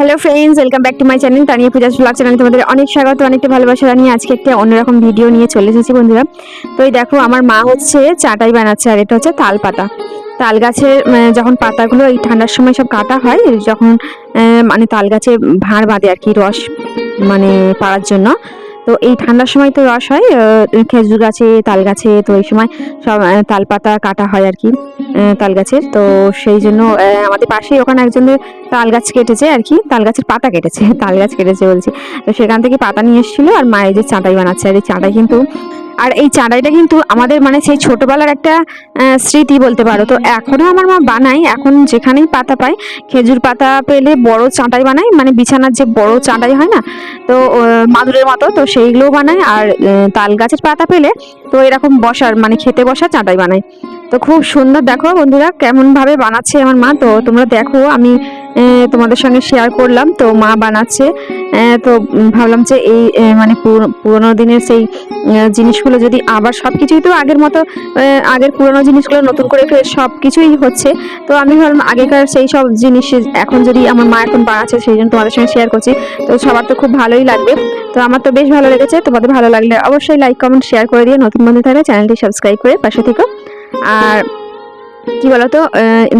Hello friends welcome back to my channel Tania Puja vlog চ্যানেলে তোমাদের অনেক স্বাগত, অনেকটা ভালোবাসা জানিয়ে আজকে একটা অন্যরকম ভিডিও নিয়ে চলে এসেছি বন্ধুরা। তো এই দেখো, আমার মা হচ্ছে চাটাই বানাচ্ছে, আর এটা হচ্ছে তাল পাতা। তাল গাছের যখন পাতাগুলো এই ঠান্ডার সময় সব কাটা হয়, যখন মানে তাল গাছে ভাঁড় বাঁধে আর কি, রস মানে পাড়ার জন্য। তো এই ঠান্ডার সময় তো রস হয় খেজুর গাছে, তাল গাছে, তো এই সময় সব তাল পাতা কাটা হয় আর কি। তাল গাছের তো সেই জন্য আমাদের পাশেই ওখানে একজনের তাল গাছ কেটেছে আর কি। তাল গাছের পাতা কেটেছে তাল গাছ কেটেছে বলছি। তো সেখান থেকে পাতা নিয়ে এসেছিল আর মায়ের যে চাটাই বানাচ্ছে। আর এই চাটাই কিন্তু, আর এই চাঁদাইটা কিন্তু আমাদের মানে সেই ছোটবেলার একটা স্মৃতি বলতে পারো। তো এখনও আমার মা বানায়। এখন যেখানেই পাতা পায়, খেজুর পাতা পেলে বড় চাটাই বানায়। মানে বিছানার যে বড় চাটাই হয় না, তো মাদুরের মতো। তো সেইগুলোও বানায়। আর তাল গাছের পাতা পেলে তো এরকম বসার মানে খেতে বসার চাটাই বানায়। তো খুব সুন্দর। দেখো বন্ধুরা কেমন ভাবে বানাচ্ছে আমার মা। তো তোমরা দেখো, আমি তোমাদের সঙ্গে শেয়ার করলাম। তো মা বানাচ্ছে। তো ভাবলাম যে এই মানে পুরো- পুরোনো দিনের সেই জিনিসগুলো যদি আবার সব কিছুই তো আগের মতো আগের পুরোনো জিনিসগুলো নতুন করে সব কিছুই হচ্ছে। তো আমি ভাবলাম আগেকার সেই সব জিনিস এখন যদি আমার মা এখন বানাচ্ছে, সেই জন্য তোমাদের সঙ্গে শেয়ার করছি। তো সবার তো খুব ভালোই লাগবে। তো আমার তো বেশ ভালো লেগেছে। তোমাদের ভালো লাগলে অবশ্যই লাইক কমেন্ট শেয়ার করে দিয়ে নতুন বন্ধু থাকলে চ্যানেলটি সাবস্ক্রাইব করে পাশে থেকো। আর কি বলতো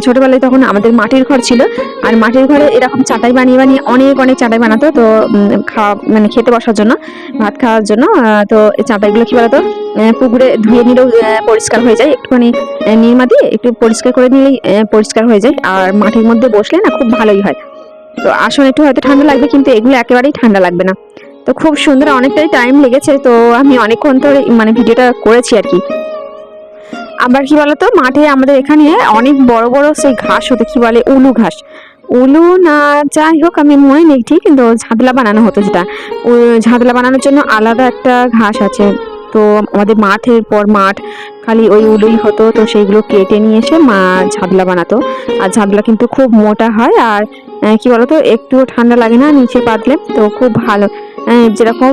ছোটবেলায় তখন আমাদের মাটির ঘর ছিল, আর মাটির ঘরে এরকম চাটাই বানিয়ে বানিয়ে অনেক অনেক চাটাই বানাতো, তো খাওয়া মানে খেতে বসার জন্য, ভাত খাওয়ার জন্য তো এই চাটাইগুলো কি বলতো পুকুরে ধুয়ে নিলেও পরিষ্কার হয়ে যায়, একটুখানি নির্মা দিয়ে একটু পরিষ্কার করে নিলেই পরিষ্কার হয়ে যায়, আর মাটির মধ্যে বসলে না খুব ভালোই হয়। তো আসলে একটু হয়তো ঠান্ডা লাগবে, কিন্তু এগুলো একেবারেই ঠান্ডা লাগবে না। তো খুব সুন্দর, অনেকটাই টাইম লেগেছে, তো আমি অনেকক্ষণ ধরে মানে ভিডিওটা করেছি আর কি। আবার কি বলতো? মাঠে আমাদের এখানে অনেক বড় বড় সেই ঘাস হতো কি বলে? উলু ঘাস। উলু না যাই হোক, আমি মনে নেই ঠিক, কিন্তু ঝাঁদলা বানানো হতো যেটা। ঝাঁদলা বানানোর জন্য আলাদা একটা ঘাস আছে। তো আমাদের মাঠের পর মাঠ খালি ওই উলুই হতো, তো সেইগুলো কেটে নিয়ে এসে মা ঝাঁদলা বানাতো। আর ঝাঁদলা কিন্তু খুব মোটা হয় আর কি বলতো? একটুও ঠান্ডা লাগে না নিচে পাতলে, তো খুব ভালো। যেরকম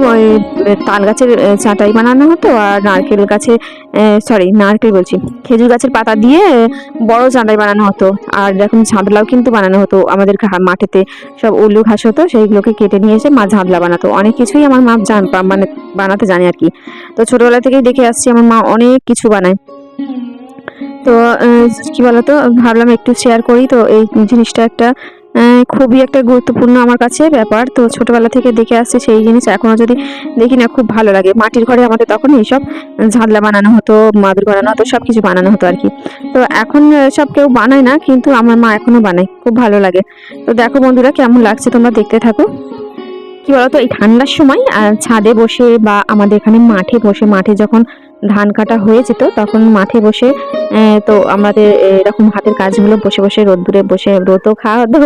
তাল গাছের চাটাই বানানো হতো আর নারকেল গাছে সরি নারকেল বলছি, খেজুর গাছের পাতা দিয়ে বড় চাঁদাই বানানো হতো। আর এরকম ঝাঁদলাও কিন্তু বানানো হতো। আমাদের মাঠেতে সব উল্লু ঘাস হতো, সেইগুলোকে কেটে নিয়ে এসে মা ঝাঁদলা বানাতো। অনেক কিছুই আমার মা জান মানে বানাতে জানে আর কি। তো ছোটবেলা থেকেই দেখে আসছি আমার মা অনেক কিছু বানায়। তো কি বলতো, ভাবলাম একটু শেয়ার করি। তো এই জিনিসটা একটা খুবই একটা গুরুত্বপূর্ণ আমার কাছে ব্যাপার। তো ছোটবেলা থেকে দেখে আসছি সেই জিনিস। এখনও যদি দেখি না, খুব ভালো লাগে। মাটির ঘরে আমাদের তখন এইসব ঝাঁদলা বানানো হতো, মাদুর বানানো হতো সব কিছু বানানো হতো আর কি। তো এখন সব কেউ বানায় না, কিন্তু আমার মা এখনও বানায়। খুব ভালো লাগে। তো দেখো বন্ধুরা, কেমন লাগছে তোমরা দেখতে থাকো। কি বলতো, এই ঠান্ডার সময় ছাদে বসে বা আমাদের এখানে মাঠে বসে, মাঠে যখন ধান কাটা হয়ে যেত, তখন মাঠে বসে তো আমাদের এরকম হাতের কাজগুলো বসে বসে রোদ্দুরে বসে রোদও খাওয়া হতো,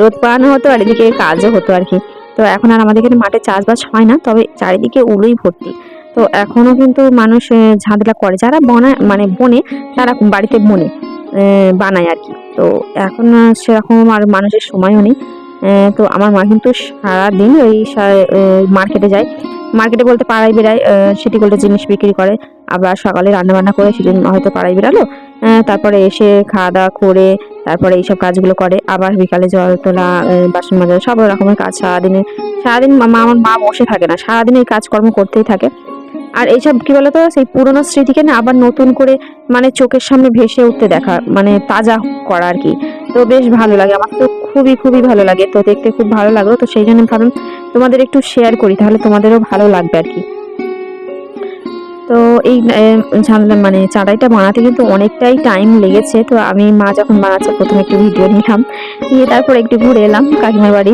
রোদ পাওয়ানো হতো, আর এদিকে কাজও হতো আর কি। তো এখন আর আমাদের এখানে মাঠে চাষবাস হয় না, তবে চারিদিকে উলুই ভর্তি। তো এখনও কিন্তু মানুষ ঝাঁদলা করে। যারা বনায় মানে বনে, তারা বাড়িতে বনে বানায় আর কি। তো এখন সেরকম আর মানুষের সময়ও নেই। তো আমার মা কিন্তু সারাদিন ওই মার্কেটে যায়। মার্কেটে বলতে পাড়ায় বেড়ায় সিটি গোল্ডের জিনিস বিক্রি করে। আবার সকালে রান্না বান্না করে সেদিন হয়তো পাড়ায় বেড়ালো। তারপরে এসে খাওয়া দাওয়া করে, তারপরে এইসব কাজগুলো করে। আবার বিকালে জল তোলা বাসন মাজা, সব রকমের কাজ সারাদিনে। সারাদিন মা- আমার মা বসে থাকে না। সারাদিন এই কাজকর্ম করতেই থাকে। আর এইসব কি বলতো, সেই পুরোনো স্মৃতিকে না আবার নতুন করে মানে চোখের সামনে ভেসে উঠতে দেখা মানে তাজা করা আর কি। তো বেশ ভালো লাগে। আমার তো খুবই খুবই ভালো লাগে। তো দেখতে খুব ভালো লাগল। তো সেই জন্য ভাবলাম তোমাদের একটু শেয়ার করি, তাহলে তোমাদেরও ভালো লাগবে আর কি তো এই ঝামেলা মানে চাঁদাইটা বানাতে কিন্তু অনেকটাই টাইম লেগেছে। তো আমি, মা যখন বানাচ্ছে, প্রথমে একটু ভিডিও নিলাম। নিয়ে তারপর একটু ঘুরে এলাম। কাকিমার বাড়ি,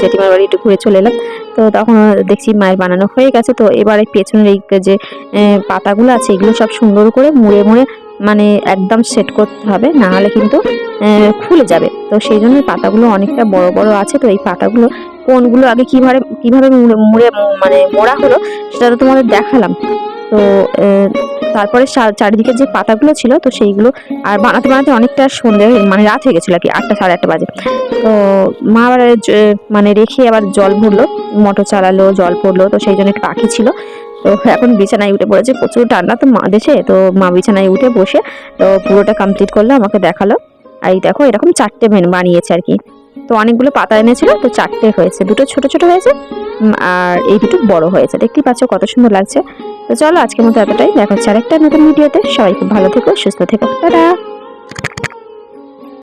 জেঠিমার বাড়ি একটু ঘুরে চলে এলাম। তো তখন দেখছি মায়ের বানানো হয়ে গেছে। তো এবারে পেছনের এই যে পাতাগুলো আছে, এগুলো সব সুন্দর করে মুড়ে মুড়ে মানে একদম সেট করতে হবে না হলে কিন্তু খুলে যাবে। তো সেই জন্য পাতাগুলো অনেকটা বড় বড় আছে। তো এই পাতাগুলো, কোনগুলো আগে কীভাবে কীভাবে মুড়ে মানে মোড়া হলো, সেটা তো তোমাদের দেখালাম। তো তারপরে চারিদিকে যে পাতাগুলো ছিল, তো সেইগুলো আর বানাতে বানাতে অনেকটা সন্ধে মানে রাত হয়ে গেছিল আর কি, আটটা সাড়ে আটটা বাজে। তো মা আবার মানে রেখে আবার জল ভরলো, মোটর চালালো, জল পড়ল, তো সেই জন্য একটু পাখি ছিল। তো এখন বিছানায় উঠে পড়েছে, প্রচুর ঠান্ডা তো মা দেশে, তো মা বিছানায় উঠে বসে, তো পুরোটা কমপ্লিট করল, আমাকে দেখাল। আর এই দেখো, এরকম চারটে ভেন বানিয়েছে আর কি। তো অনেকগুলো পাতা এনেছিল, তো চারটে হয়েছে। দুটো ছোট ছোট হয়েছে আর এই দুটো বড় হয়েছে। দেখতেই পাচ্ছ কত সুন্দর লাগছে। তো চলো আজকের মতো এতটাই, দেখা হচ্ছে আরেকটা নতুন ভিডিওতে সবাই খুব ভালো থেকো, সুস্থ থেকো।